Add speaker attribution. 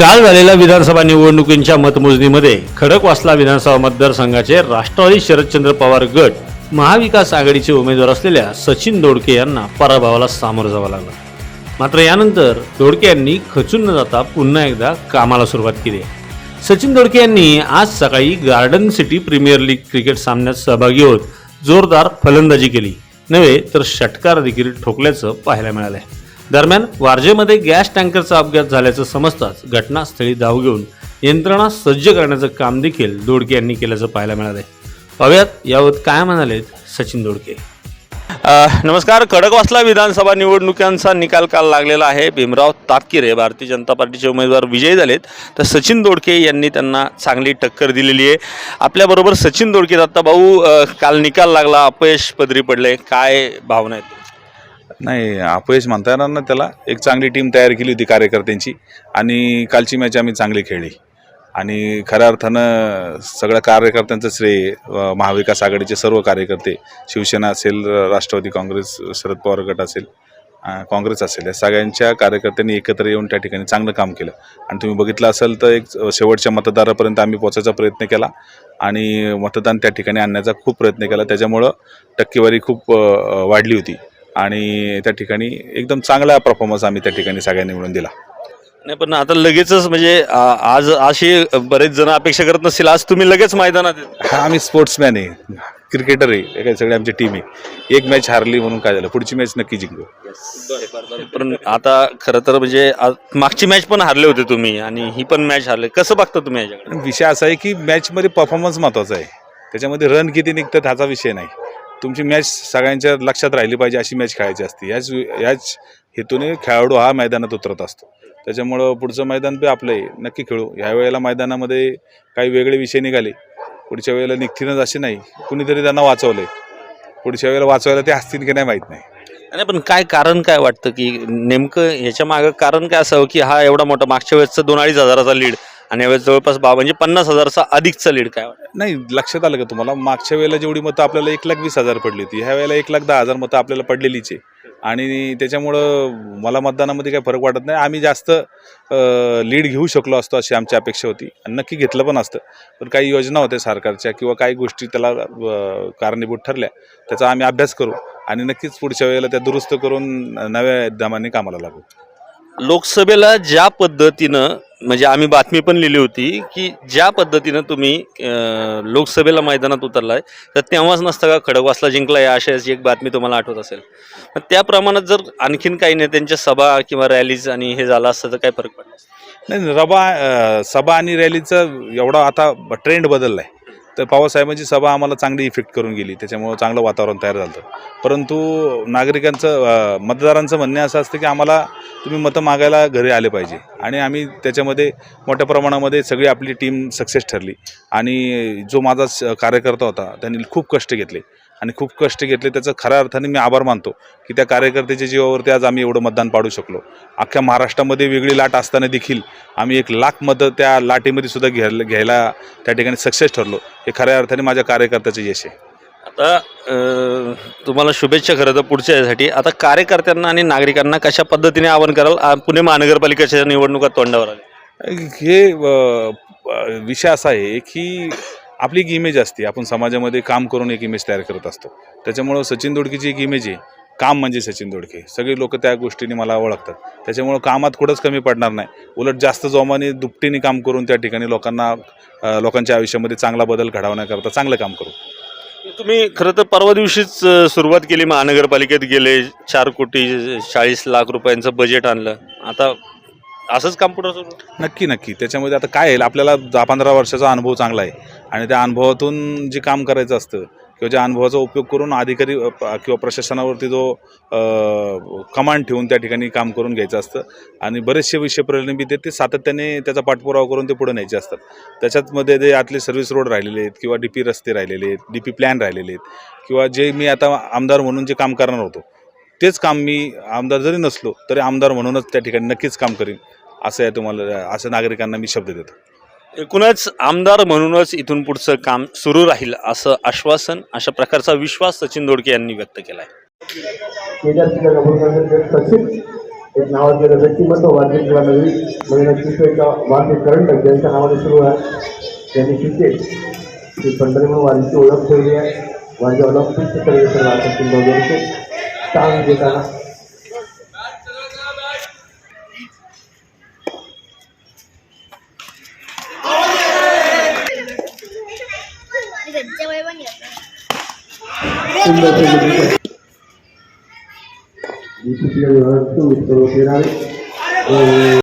Speaker 1: काल झालेल्या विधानसभा निवडणुकींच्या मतमोजणीमध्ये खडकवासला विधानसभा मतदारसंघाचे राष्ट्रवादी शरदचंद्र पवार गट महाविकास आघाडीचे उमेदवार असलेल्या सचिन दोडके यांना पराभवाला सामोरं जावं लागलं. मात्र यानंतर दोडके यांनी खचून न जाता पुन्हा एकदा कामाला सुरुवात केली. सचिन दोडके यांनी आज सकाळी Garden City Premier League cricket सामन्यात सहभागी होत जोरदार फलंदाजी केली. नव्हे तर षटकार देखील ठोकल्याचं पाहायला मिळालंय. दरम्यान वारजेमध्ये गॅस टँकरचा अपघात झाल्याचं समजताच घटनास्थळी धाव घेऊन यंत्रणा सज्ज करण्याचं काम देखील दोडके यांनी केल्याचं पाहायला मिळालंय पाहूयात यावर काय म्हणालेत सचिन दोडके. नमस्कार. खडकवासला विधानसभा निवडणुकांचा निकाल काल लागलेला आहे. भीमराव तापकिरे भारतीय जनता पार्टीचे उमेदवार विजयी झालेत. तर सचिन दोडके यांनी त्यांना चांगली टक्कर दिलेली आहे. आपल्याबरोबर सचिन दोडके दत्ता भाऊ काल निकाल लागला. अपयश पदरी पडले. काय भावना आहेत?
Speaker 2: नाही अपयश म्हणता येणार ना त्याला. एक चांगली टीम तयार केली होती कार्यकर्त्यांची आणि कालची मॅच आम्ही चांगली खेळली. आणि खऱ्या अर्थानं सगळ्या कार्यकर्त्यांचं श्रेय महाविकास आघाडीचे सर्व कार्यकर्ते शिवसेना असेल राष्ट्रवादी काँग्रेस शरद पवार गट असेल काँग्रेस असेल या सगळ्यांच्या कार्यकर्त्यांनी एकत्र येऊन त्या ठिकाणी चांगलं काम केलं. आणि तुम्ही बघितलं असेल तर एक शेवटच्या मतदारापर्यंत आम्ही पोचायचा प्रयत्न केला आणि मतदान त्या ठिकाणी आणण्याचा खूप प्रयत्न केला. त्याच्यामुळं टक्केवारी खूप वाढली होती. आणि त्या ठिकाणी एकदम चांगला परफॉर्मन्स आम्ही त्या ठिकाणी सगळ्यांनी मिळून दिला.
Speaker 1: नाही पण आता लगेचच म्हणजे आज अशी बरेच जण अपेक्षा करत नसतील. आज तुम्ही लगेच मैदानात.
Speaker 2: हा आम्ही स्पोर्ट्समॅन आहे. क्रिकेटर आहे. काय सगळे आमची टीम आहे. एक मॅच हारली म्हणून काय झालं? पुढची मॅच नक्की जिंकू.
Speaker 1: पण आता खरं तर म्हणजे मागची मॅच पण हारले होते तुम्ही आणि ही पण मॅच हारले. कसं बघता तुम्ही याच्याकडे?
Speaker 2: विषय असा आहे की मॅचमध्ये परफॉर्मन्स महत्त्वाचा आहे. त्याच्यामध्ये रन किती निघतात ह्याचा विषय नाही. तुमची मॅच सगळ्यांच्या लक्षात राहिली पाहिजे अशी मॅच खेळायची असते. याच याच हेतूने खेळाडू हा मैदानात उतरत असतो. त्याच्यामुळं पुढचं मैदान बी आपलं आहे. नक्की खेळू. ह्या वेळेला मैदानामध्ये काही वेगळे विषय निघाले. पुढच्या वेळेला निघतीलच असे नाही. कुणीतरी त्यांना वाचवलंय. पुढच्या वेळेला वाचवायला ते असतील की नाही माहीत नाही.
Speaker 1: नाही पण काय कारण काय वाटतं की नेमकं ह्याच्या मागं कारण काय असावं की हा एवढा मोठा मागच्या वेळेसचा दोन अडीच हजाराचा लीड आणि यावेळेस जवळपास बा म्हणजे पन्नास हजाराचा अधिकचा लीड काय वाटतं?
Speaker 2: नाही लक्षात आलं का तुम्हाला? मागच्या वेळेला जेवढी मतं आपल्याला एक लाख वीस हजार पडली होती ह्या वेळेला एक लाख दहा हजार मतं आपल्याला पडलेलीच आहे. आणि त्याच्यामुळं मला मतदानामध्ये काही फरक वाटत नाही. आम्ही जास्त लीड घेऊ शकलो असतो अशी आमची अपेक्षा होती. आणि नक्की घेतलं पण असतं. पण काही योजना होत्या सरकारच्या किंवा काही गोष्टी त्याला कारणीभूत ठरल्या त्याचा आम्ही अभ्यास करू आणि नक्कीच पुढच्या वेळेला त्या दुरुस्त करून नव्या दमाने कामाला लागू.
Speaker 1: लोकसभेला ज्या पद्धतीनं म्हणजे आम्ही बातमी पण लिहिली होती की ज्या पद्धतीनं तुम्ही लोकसभेला मैदानात उतरलाय तर तेव्हाच नसता का खडकवासला जिंकला या अशाची एक बातमी तुम्हाला आठवत असेल? तर त्या प्रमाणात जर आणखीन काही नेत्यांच्या सभा किंवा रॅलीज आणि हे झालं असतं तर काय फरक पडला
Speaker 2: नाही रबा सभा आणि रॅलीचं एवढा आता ट्रेंड बदलला आहे तर पवारसाहेबांची सभा आम्हाला चांगली इफेक्ट करून गेली. त्याच्यामुळं चांगलं वातावरण तयार झालं. परंतु नागरिकांचं मतदारांचं म्हणणं असं असतं की आम्हाला तुम्ही मतं मागायला घरी आले पाहिजे. आणि आम्ही त्याच्यामध्ये मोठ्या प्रमाणामध्ये सगळी आपली टीम सक्सेस ठरली. आणि जो माझा स- कार्यकर्ता होता त्यांनी खूप कष्ट घेतले. आणि खूप कष्ट घेतले. त्याचं खऱ्या अर्थाने मी आभार मानतो की त्या कार्यकर्त्याच्या जीवावरती आज आम्ही एवढं मतदान पाडू शकलो. अख्ख्या महाराष्ट्रामध्ये वेगळी लाट असताना देखील आम्ही एक लाख मतं त्या लाटेमध्ये सुद्धा घ्यायला घ्यायला त्या ठिकाणी सक्सेस ठरलो. हे खऱ्या अर्थाने माझ्या कार्यकर्त्याचं यश आहे.
Speaker 1: आता तुम्हाला शुभेच्छा खरं तर पुढच्या यासाठी. आता कार्यकर्त्यांना आणि नागरिकांना कशा पद्धतीने आवाहन कराल? पुणे महानगरपालिकेच्या निवडणुका तोंडावर आल्या.
Speaker 2: हे विषय असा आहे की आपली एक इमेज असते. आपण समाजामध्ये काम करून एक इमेज तयार करत असतो. त्याच्यामुळं सचिन दोडकीची एक इमेज आहे. काम म्हणजे सचिन दोडके. सगळे लोक त्या गोष्टीने मला ओळखतात. त्याच्यामुळं कामात कुठंच कमी पडणार नाही. उलट जास्त जोमाने दुपटीने काम करून त्या ठिकाणी लोकांना लोकांच्या आयुष्यामध्ये चांगला बदल घडवण्याकरता चांगलं काम करू.
Speaker 1: तुम्ही खरं तर परवा दिवशीच सुरुवात केली. महानगरपालिकेत गेले. चार कोटी चाळीस लाख रुपयांचं बजेट आणलं. आता असंच काम पुढं सुरू?
Speaker 2: नक्की नक्की. त्याच्यामध्ये आता काय येईल? आपल्याला दहा पंधरा वर्षाचा अनुभव चांगला आहे. आणि त्या अनुभवातून जे काम करायचं असतं किंवा ज्या अनुभवाचा उपयोग करून अधिकारी किंवा प्रशासनावरती जो कमांड ठेवून त्या ठिकाणी काम करून घ्यायचं असतं. आणि बरेचसे विषय प्रलंबित आहेत ते सातत्याने त्याचा पाठपुरावा करून ते पुढे न्यायचे असतात. त्याच्यातमध्ये ते आतले सर्व्हिस रोड राहिलेले आहेत किंवा डी पी रस्ते राहिलेले आहेत डी पी प्लॅन राहिलेले आहेत किंवा जे मी आता आमदार म्हणून जे काम करणार होतो तेच काम मी आमदार जरी नसलो तरी आमदार म्हणूनच त्या ठिकाणी नक्कीच काम करीन. असं आहे तुम्हाला असं नागरिकांना मी शब्द देतो.
Speaker 1: एकूणच आमदार म्हणूनच इथून पुढचं काम सुरू राहील असं आश्वासन अशा प्रकारचा विश्वास सचिन दोडके यांनी व्यक्त केला आहे
Speaker 3: एक नावाचे व्यक्तिमत्व वाद्य किंवा वाद्य करंट ज्यांच्या नावाने सुरू आहे. त्यांनी शिकते ही पंढरी म्हणून वारीची ओळख ठेवली आहे. देताना. Fundación de